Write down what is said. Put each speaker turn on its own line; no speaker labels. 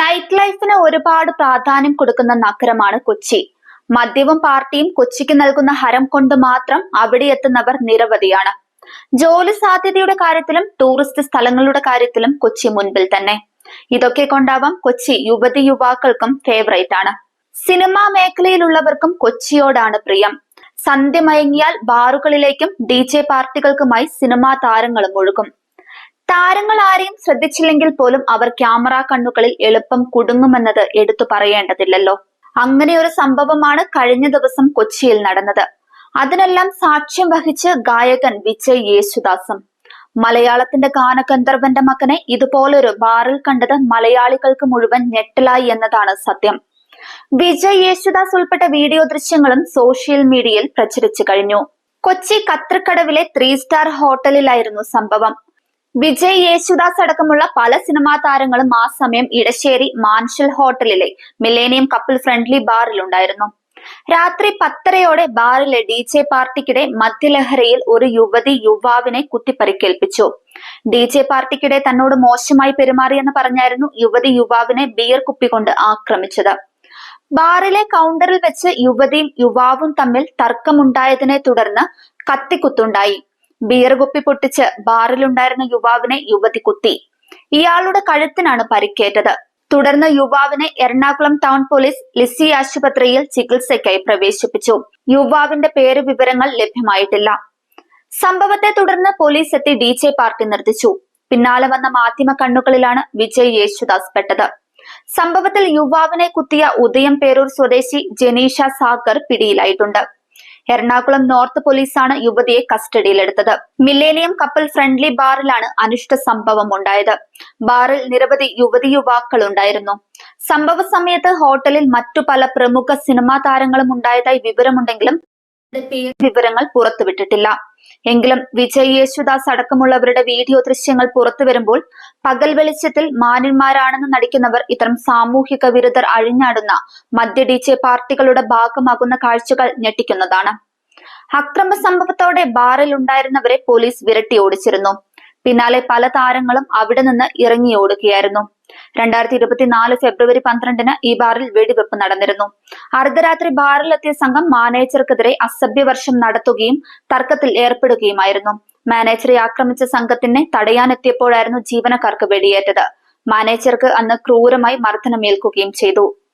Night ലൈഫിന് ഒരുപാട് പ്രാധാന്യം കൊടുക്കുന്ന നഗരമാണ് കൊച്ചി. മദ്യവും പാർട്ടിയും കൊച്ചിക്ക് നൽകുന്ന ഹരം കൊണ്ട് മാത്രം അവിടെ എത്തുന്നവർ നിരവധിയാണ്. ജോലി സാധ്യതയുടെ കാര്യത്തിലും ടൂറിസ്റ്റ് സ്ഥലങ്ങളുടെ കാര്യത്തിലും കൊച്ചി മുൻപിൽ തന്നെ. ഇതൊക്കെ കൊണ്ടാവാം കൊച്ചി യുവതി യുവാക്കൾക്കും ഫേവറേറ്റ് ആണ്. സിനിമാ മേഖലയിലുള്ളവർക്കും കൊച്ചിയോടാണ് പ്രിയം. സന്ധ്യ മയങ്ങിയാൽ ബാറുകളിലേക്കും ഡി ജെ പാർട്ടികൾക്കുമായി സിനിമാ താരങ്ങളും ഒഴുകും. താരങ്ങൾ ആരെയും ശ്രദ്ധിച്ചില്ലെങ്കിൽ പോലും അവർ ക്യാമറ കണ്ണുകളിൽ എളുപ്പം കുടുങ്ങുമെന്നത് എടുത്തു പറയേണ്ടതില്ലല്ലോ. അങ്ങനെ ഒരു സംഭവമാണ് കഴിഞ്ഞ ദിവസം കൊച്ചിയിൽ നടന്നത്. അതിനെല്ലാം സാക്ഷ്യം വഹിച്ച് ഗായകൻ വിജയ് യേശുദാസും. മലയാളത്തിന്റെ ഗാനഗന്ധർവന്റെ മകനെ ഇതുപോലൊരു ബാറിൽ കണ്ടത് മലയാളികൾക്ക് മുഴുവൻ ഞെട്ടലായി എന്നതാണ് സത്യം. വിജയ് യേശുദാസ് ഉൾപ്പെട്ട വീഡിയോ ദൃശ്യങ്ങളും സോഷ്യൽ മീഡിയയിൽ പ്രചരിച്ചു കഴിഞ്ഞു. കൊച്ചി കത്രക്കടവിലെ ത്രീ സ്റ്റാർ ഹോട്ടലിലായിരുന്നു സംഭവം. വിജയ് യേശുദാസ് അടക്കമുള്ള പല സിനിമാ താരങ്ങളും ആ സമയം ഇടശ്ശേരി മാൻഷൽ ഹോട്ടലിലെ മിലേനിയം കപ്പിൾ ഫ്രണ്ട്ലി ബാറിൽ ഉണ്ടായിരുന്നു. രാത്രി പത്തരയോടെ ബാറിലെ ഡി ജെ പാർട്ടിക്കിടെ മദ്യലഹരയിൽ ഒരു യുവതി യുവാവിനെ കുത്തിപ്പരിക്കേൽപ്പിച്ചു. ഡി ജെ പാർട്ടിക്കിടെ തന്നോട് മോശമായി പെരുമാറിയെന്ന് പറഞ്ഞായിരുന്നു യുവതി യുവാവിനെ ബിയർ കുപ്പി കൊണ്ട് ആക്രമിച്ചത്. ബാറിലെ കൗണ്ടറിൽ വെച്ച് യുവതിയും യുവാവും തമ്മിൽ തർക്കമുണ്ടായതിനെ തുടർന്ന് കത്തിക്കുത്തുണ്ടായി. ബിയർ കുപ്പി പൊട്ടിച്ച് ബാറിലുണ്ടായിരുന്ന യുവാവിനെ യുവതി കുത്തി. ഇയാളുടെ കഴുത്തിനാണ് പരിക്കേറ്റത്. തുടർന്ന് യുവാവിനെ എറണാകുളം ടൗൺ പോലീസ് ലിസി ആശുപത്രിയിൽ ചികിത്സയ്ക്കായി പ്രവേശിപ്പിച്ചു. യുവാവിന്റെ പേര് വിവരങ്ങൾ ലഭ്യമായിട്ടില്ല. സംഭവത്തെ തുടർന്ന് പോലീസ് എത്തി ഡി ജെ പാർട്ടി നിർത്തിച്ചു പിന്നാലെ വന്ന മാധ്യമ കണ്ണുകളിലാണ് വിജയ് യേശുദാസ് പെട്ടത്. സംഭവത്തിൽ യുവാവിനെ കുത്തിയ ഉദയം പേരൂർ സ്വദേശി ജനീഷ സാഗർ പിടിയിലായിട്ടുണ്ട്. എറണാകുളം നോർത്ത് പോലീസാണ് യുവതിയെ കസ്റ്റഡിയിലെടുത്തത്. മില്ലേനിയം കപ്പൽ ഫ്രണ്ട്ലി ബാറിലാണ് അനിഷ്ട സംഭവം ഉണ്ടായത്. ബാറിൽ നിരവധി യുവതി യുവാക്കൾ ഉണ്ടായിരുന്നു. സംഭവ സമയത്ത് ഹോട്ടലിൽ മറ്റു പല പ്രമുഖ സിനിമാ താരങ്ങളും ഉണ്ടായതായി വിവരമുണ്ടെങ്കിലും വിവരങ്ങൾ പുറത്തുവിട്ടിട്ടില്ല. എങ്കിലും വിജയ് യേശുദാസ് അടക്കമുള്ളവരുടെ വീഡിയോ ദൃശ്യങ്ങൾ പുറത്തു വരുമ്പോൾ പകൽ വെളിച്ചത്തിൽ മാന്യന്മാരാണെന്ന് നടിക്കുന്നവർ ഇത്തരം സാമൂഹിക വിരുദ്ധർ അഴിഞ്ഞാടുന്ന മദ്യ ഡി ജെ പാർട്ടികളുടെ ഭാഗമാകുന്ന കാഴ്ചകൾ ഞെട്ടിക്കുന്നതാണ്. അക്രമ സംഭവത്തോടെ ബാറിൽ ഉണ്ടായിരുന്നവരെ പോലീസ് വിരട്ടി ഓടിച്ചിരുന്നു. പിന്നാലെ പല താരങ്ങളും അവിടെ നിന്ന് ഇറങ്ങി ഓടുകയായിരുന്നു. രണ്ടായിരത്തി ഇരുപത്തിനാല് ഫെബ്രുവരി പന്ത്രണ്ടിന് ഈ ബാറിൽ വെടിവെപ്പ് നടന്നിരുന്നു. അർദ്ധരാത്രി ബാറിലെത്തിയ സംഘം മാനേജർക്കെതിരെ അസഭ്യവർഷം നടത്തുകയും തർക്കത്തിൽ ഏർപ്പെടുകയുമായിരുന്നു. മാനേജറെ ആക്രമിച്ച സംഘത്തിനെ തടയാനെത്തിയപ്പോഴായിരുന്നു ജീവനക്കാർക്ക് വെടിയേറ്റത്. മാനേജർക്ക് അന്ന് ക്രൂരമായി മർദ്ദനമേൽക്കുകയും ചെയ്തു.